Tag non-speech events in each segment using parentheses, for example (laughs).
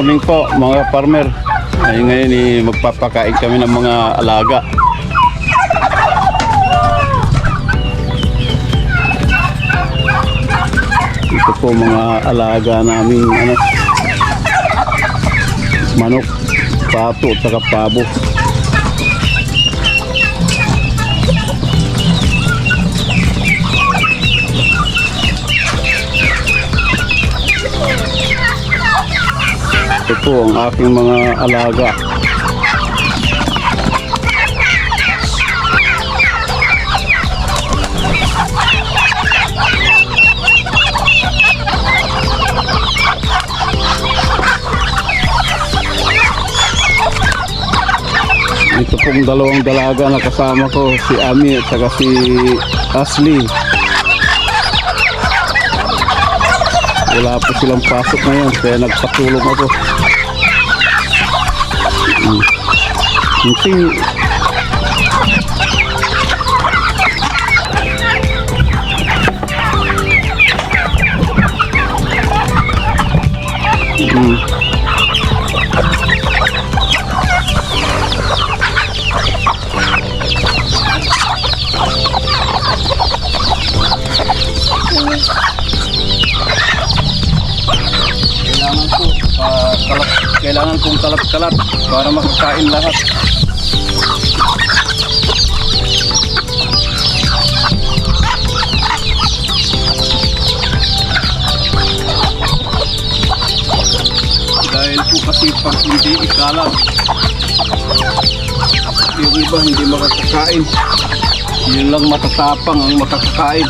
morning po mga farmer. Ay, ngayon eh, magpapakain kami ng mga alaga. Ito po mga alaga namin ano, manok, pato at saka pabo. Ito po ang aking mga alaga. Ito pong dalawang dalaga na kasama ko, si Ami at saka si Ashley. Wala po silang pasok ngayon, kaya nagpatulong ako. Hmm. Hindi. Hmm. Kailangan po, ah, kalap, kailangan kalap-kalap para makakain lahat. Dahil po kasi pag hindi ikalat, yung iba hindi makakakain. Yun lang matatapang ang makakakain.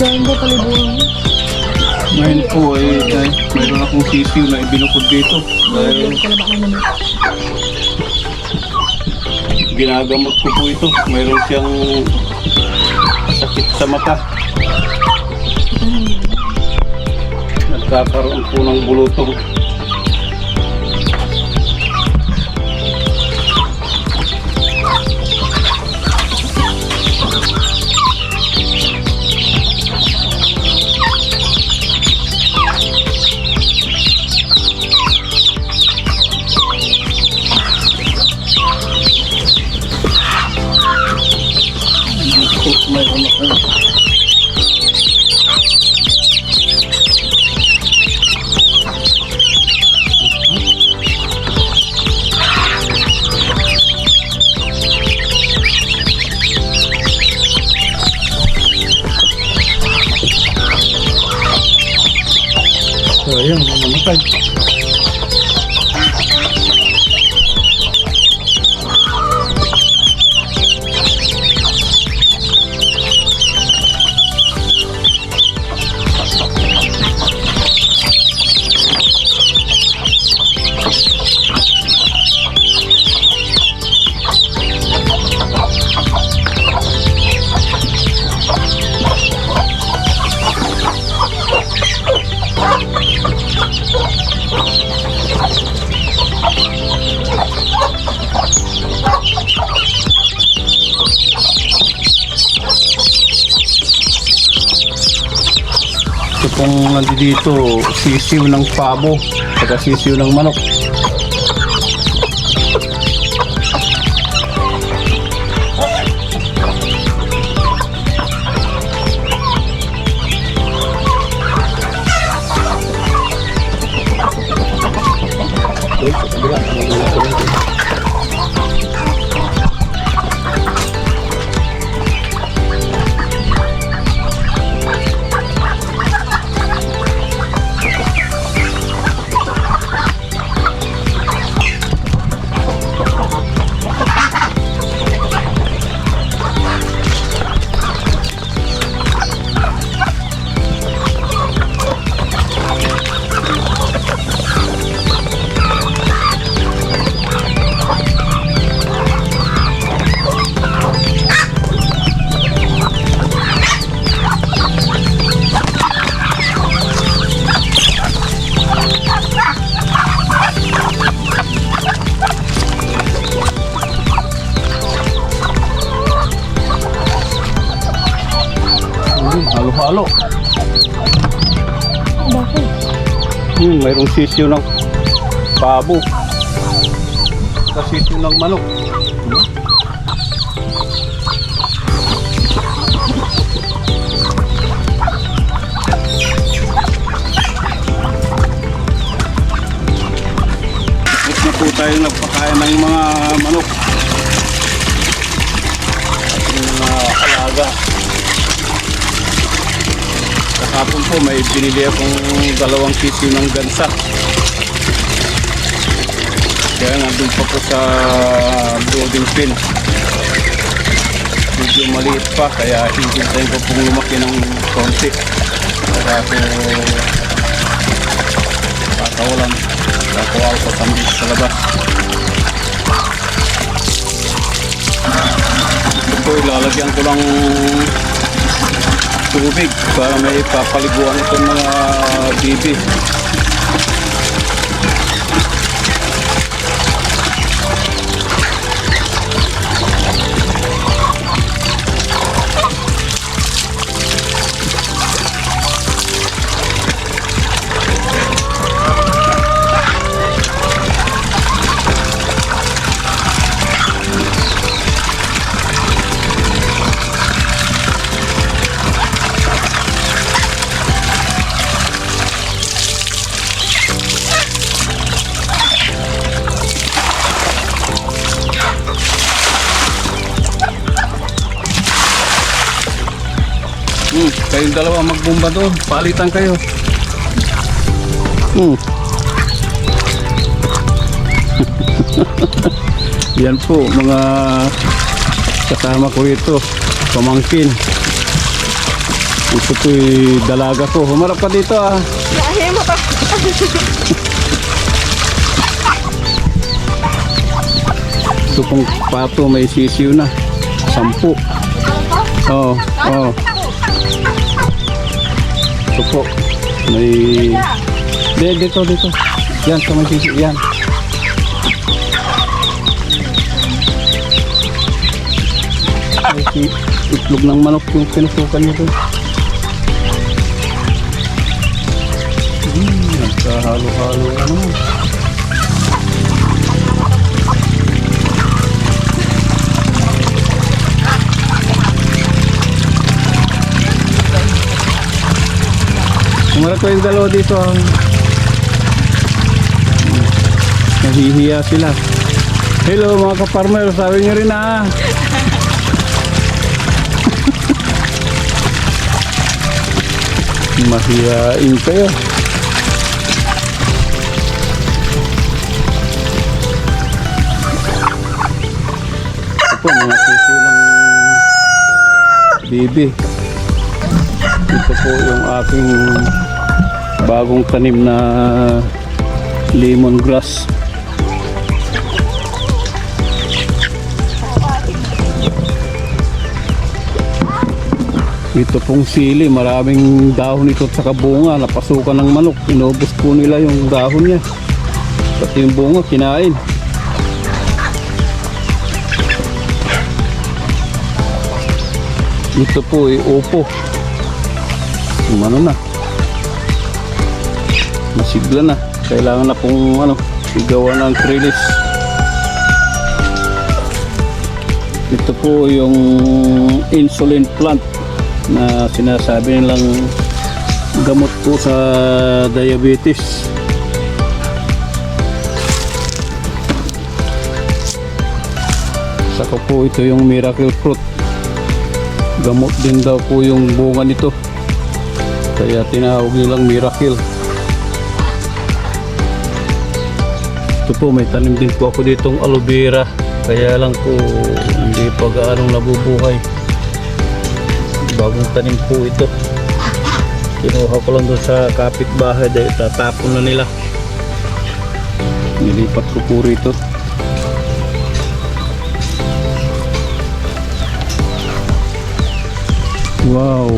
Dahil ba palibuhan? Ngayon po ay, ay mayroon akong sisiw na ibinukod dito dahil ginagamot ko po ito. Mayroon siyang sakit sa mata. Nagkakaroon po ng bulutong. Po, mayroon ako. So, ayun. Pong nandito, sisiw ng pabo, saka sisiw ng manok. Halo-halo. Bakit? Hmm, mayroong sisyo ng pabo. Sisyo ng manok. Hmm? Po tayo nagpakain ng mga manok. Ating mga alaga. Kahapon po may binili akong dalawang sitio ng gansa. Kaya nandun pa po sa brooding pen. Medyo maliit pa kaya hihintayin ko pong lumaki ng konti. Para po pakawalan. Pakawalan ko sa sa labas. Ito ilalagyan ko lang tubig para may papaliguan itong mga bibi. Magbomba doon. Palitan kayo. Hmm. (laughs) Yan po, mga kasama ko ito. Pamangkin. Ito po dalaga ko. Humarap ka dito ah. Lahi mo ka. Ito pong pato may sisiw na. Sampu. Oo, oo. Ito po. May... Dito, dito, dito. Yan, sa may sisiw. Yan. May itlog ng manok yung pinusukan doon. Hmm, nagkahalo-halo na Umarap ko yung dalawa dito ang nahihiya sila. Hello mga ka-farmer, sabi nyo rin ah. (laughs) Mahihain kayo. Ito po, mga sisiw ng bibi. Ito po yung aking bagong tanim na lemongrass. Ito pong sili, maraming dahon ito at saka bunga, napasukan ng manok. Inubos po nila yung dahon niya. Pati yung bunga, kinain. Ito po ay upo. Umano na. Masigla na. Kailangan na pong ano, igawa ng trellis. Ito po yung insulin plant na sinasabi nilang gamot po sa diabetes. Saka po ito yung miracle fruit. Gamot din daw po yung bunga nito. Kaya tinawag nilang miracle. Ito po may tanim din po ako ditong aloe vera. Kaya lang po hindi pa gaanong nabubuhay. Bagong tanim po ito. Kinuha ko lang doon sa kapitbahay dahil tatapon na nila. Nilipat ko po rito. Wow!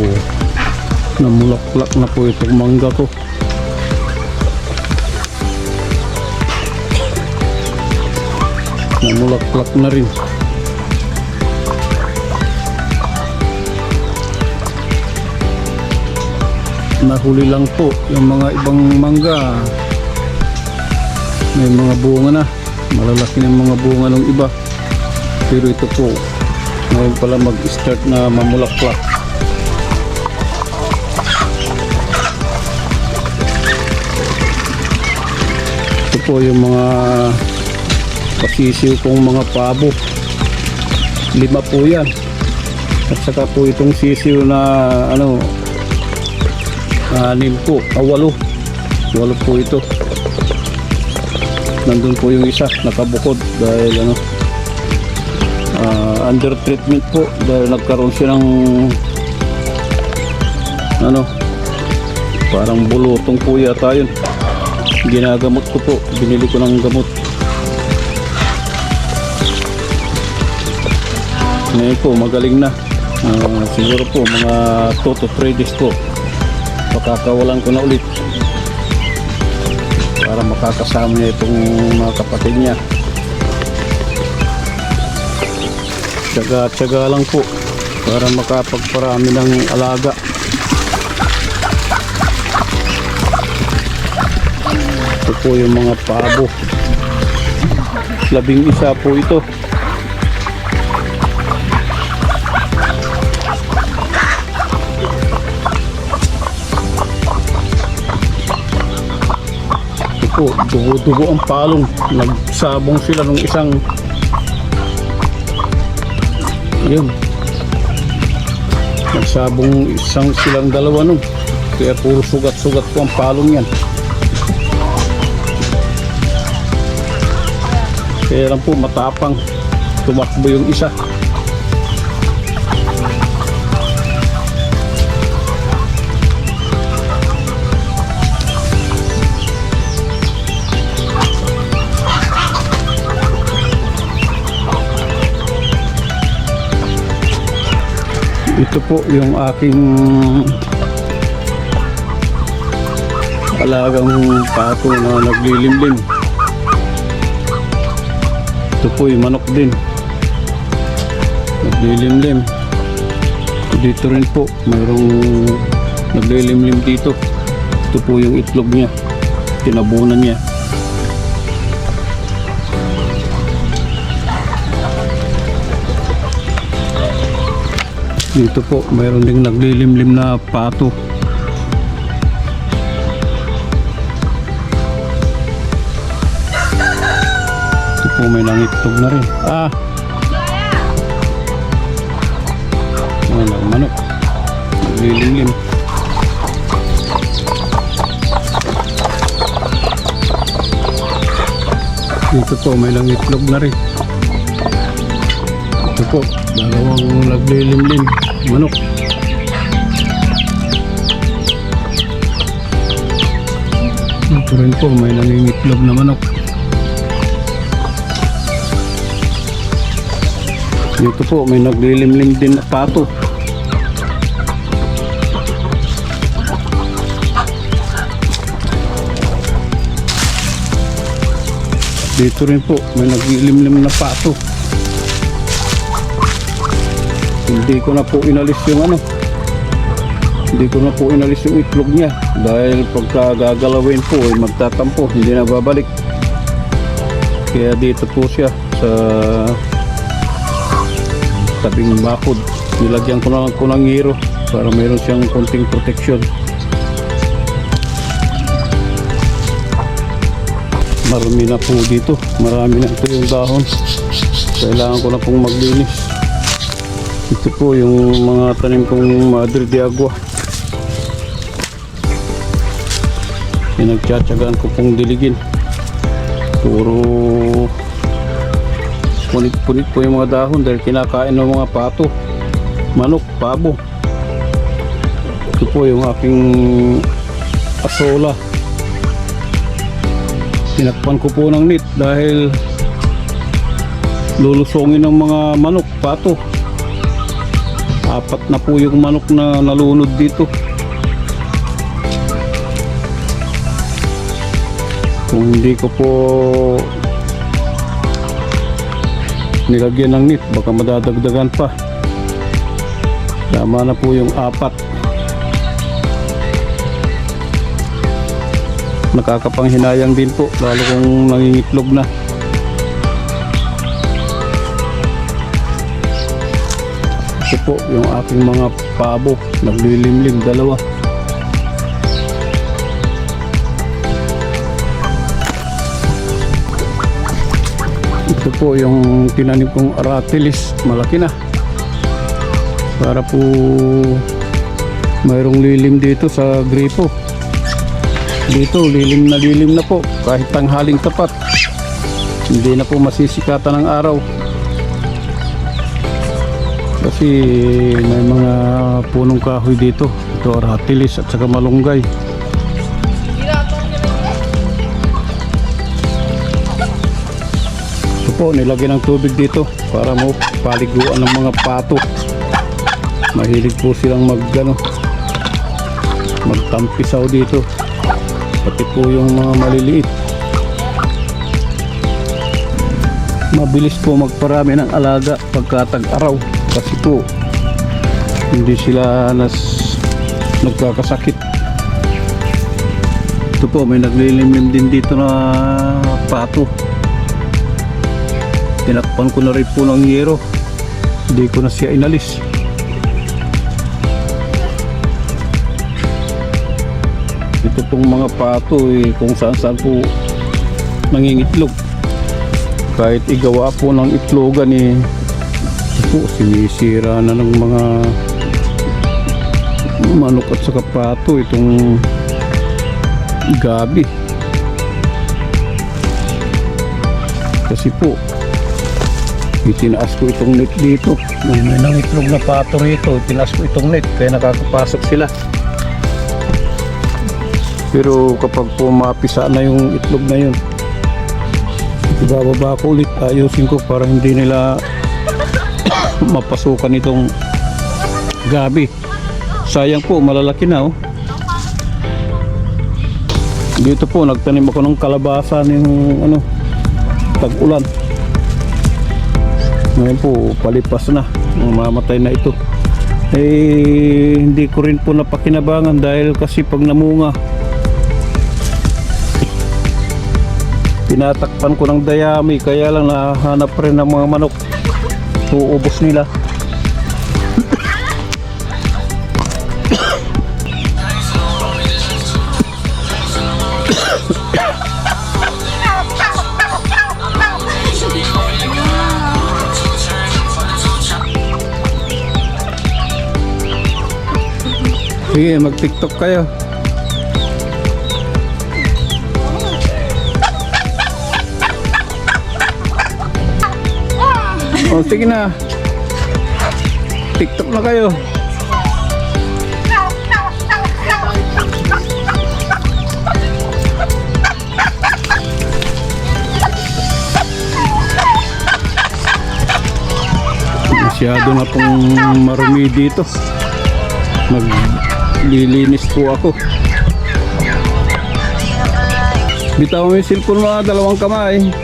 Namulaklak na po itong mangga ko. Namulaklak na rin. nahuli lang po yung mga ibang mangga. May mga bunga na. Malalaki ng mga bunga ng iba. Pero ito po ngayon pala mag start na mamulaklak. Ito po yung mga pasisiw kong mga pabo. Lima po yan. At saka po itong sisiw na ano anim po, ah, walo. Walo po ito. Nandun po yung isa nakabukod dahil ano ah, under treatment po dahil nagkaroon siya ng ano parang bulutong po yata yun. Ginagamot ko po. Binili ko ng gamot ngayon po magaling na. Ah, siguro po mga 2 to 3 days po. Pakakawalan ko na ulit. Para makakasama niya itong mga kapatid niya. Tsaga-tsaga lang po. Para makapagparami ng alaga. Ito po yung mga pabo labing isa po ito po dugo-dugo ang palong. Nagsabong sila nung isang yun. Nagsabong isang silang dalawa nung kaya puro sugat-sugat po ang palong yan. Kaya lang po matapang tumakbo yung isa ito po yung aking alagang pato na naglilimlim. Ito po yung manok din. Naglilimlim. Dito rin po mayroong naglilimlim dito. Ito po yung itlog niya. Tinabunan niya dito po mayroon ding naglilimlim na pato. Ito po may nangitlog na rin. Ah! May manok. Naglilimlim. Dito po may nangitlog na rin. Ito po, dalawang naglilimlim manok. Ito rin po, may nangingitlog na manok. Dito po, may naglilimlim din na pato. Dito rin po, may naglilimlim na pato. Hindi ko na po inalis yung ano. Hindi ko na po inalis yung itlog niya. Dahil pagka gagalawin po ay magtatampo hindi na babalik. Kaya dito po siya sa tabing bakod. Nilagyan ko na lang po ng hero para mayroon siyang konting proteksyon. Marami na po dito. Marami na ito yung dahon. Kailangan ko na pong maglinis ito po yung mga tanim kong Madre de Agua. Pinagtsatsagaan ko pong diligin. Puro punit-punit po yung mga dahon dahil kinakain ng mga pato. Manok, pabo. Ito po yung aking asola. Tinakpan ko po ng net dahil lulusongin ng mga manok, pato apat na po yung manok na nalunod dito. Kung hindi ko po nilagyan ng net baka madadagdagan pa. Tama na po yung apat. Nakakapanghinayang din po lalo kung nangingitlog na ito po yung aking mga pabo naglilimlim dalawa. Ito po yung tinanim kong aratilis. Malaki na. Para po mayroong lilim dito sa gripo. Dito lilim na lilim na po. Kahit tanghaling tapat. Hindi na po masisikatan ng araw kasi may mga punong kahoy dito. Ito aratilis at saka malunggay. Ito po nilagyan ng tubig dito para mo paliguan ng mga pato. Mahilig po silang mag ano, magtampisaw dito. Pati po yung mga maliliit. Mabilis po magparami ng alaga pagka tag-araw kasi po hindi sila nas nagkakasakit. Ito po may naglilimlim din dito na pato. Tinakpan ko na rin po ng yero. Hindi ko na siya inalis. Ito pong mga pato eh, kung saan saan po nangingitlog. Kahit igawa po ng itlogan eh po sinisira na ng mga manok at saka pato itong gabi. Kasi po itinaas ko itong net dito. May nangitlog na pato rito itinaas ko itong net kaya nakakapasok sila. Pero kapag pumapisa na yung itlog na yun, ibababa ko ulit, ayusin ko para hindi nila mapasukan itong gabi. Sayang po, malalaki na oh. Dito po, nagtanim ako ng kalabasa ng ano, tag-ulan. Ngayon po, palipas na. Mamatay na ito. Eh, hindi ko rin po napakinabangan dahil kasi pag namunga, tinatakpan ko ng dayami kaya lang nahanap rin ng mga manok uubos nila. Sige mag tiktok kayo O, sige na. TikTok na kayo. Masyado na pong marumi dito. Maglilinis po ako. Bitaw mo yung cellphone mo, ah, dalawang kamay.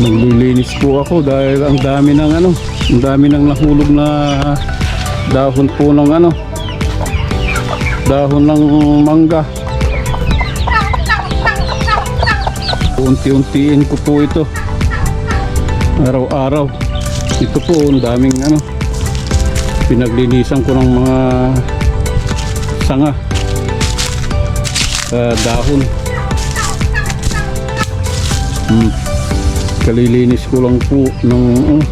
Naglilinis po ako dahil ang dami ng ano, ang dami ng nahulog na dahon po ng ano, dahon ng mangga. Unti-untiin ko po ito. Araw-araw. Ito po, ang daming ano, pinaglinisan ko ng mga sanga. ah, dahon. Hmm kalilinis ko lang po nung uh,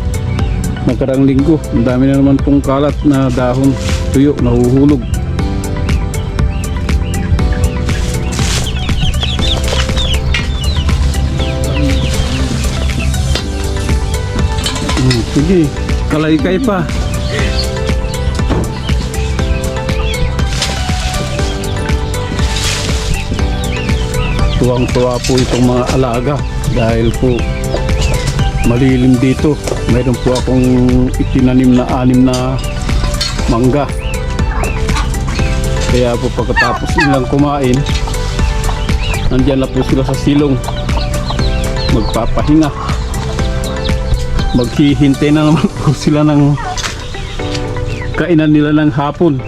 nakarang linggo. Ang dami na naman pong kalat na dahon tuyo nahuhulog. Hmm, sige kalaykay pa. Tuwang-tuwa po itong mga alaga dahil po malilim dito mayroon po akong itinanim na anim na mangga Kaya po pagkatapos nilang kumain, nandyan na po sila sa silong. Magpapahinga. Maghihintay na naman (laughs) po sila ng kainan nila ng hapon.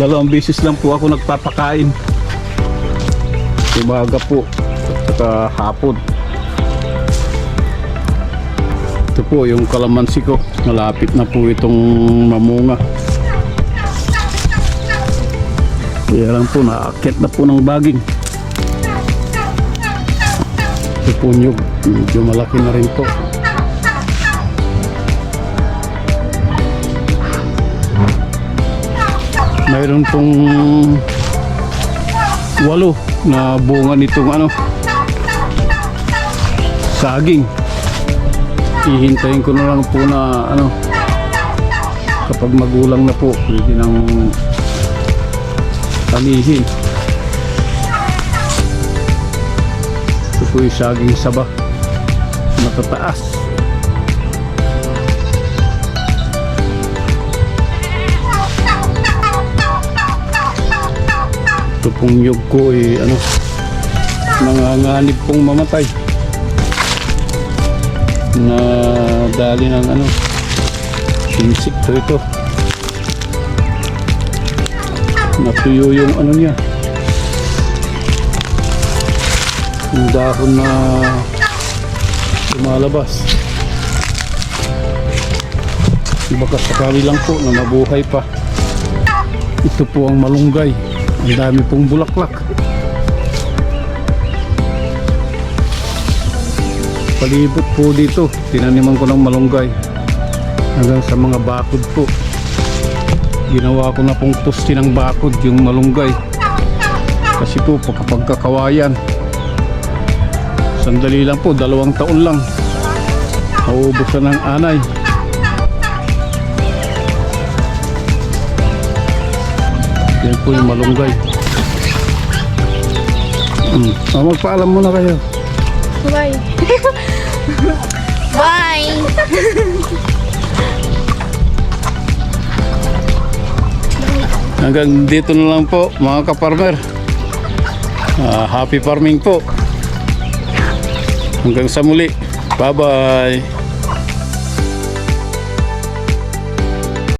Dalawang beses lang po ako nagpapakain. Umaga po at hapon. Ito po yung kalamansi ko. Malapit na po itong mamunga. Kaya lang po, naakit na po ng baging. Ito po nyug. Medyo malaki na rin po. Mayroon pong walo na bunga nitong ano saging hihintayin ko na lang po na ano kapag magulang na po pwede nang anihin ito po yung saging saba. Matataas. Ito pong yug ko eh ano nanganganib pong mamatay na dali ng ano insekto ito. Natuyo yung ano niya. Yung dahon na lumalabas. Baka sakali lang po na mabuhay pa. Ito po ang malunggay. Ang dami pong bulaklak palibot po dito. Tinaniman ko ng malunggay. Hanggang sa mga bakod po. Ginawa ko na pong pusti ng bakod yung malunggay. Kasi po kapag kakawayan sandali lang po dalawang taon lang. Maubos ng anay. Yan po yung malunggay. Hmm. ah, magpaalam muna kayo. Bye. Bye. Hanggang dito na lang po mga kaparmer. Ah, happy farming po. Hanggang sa muli. Bye bye.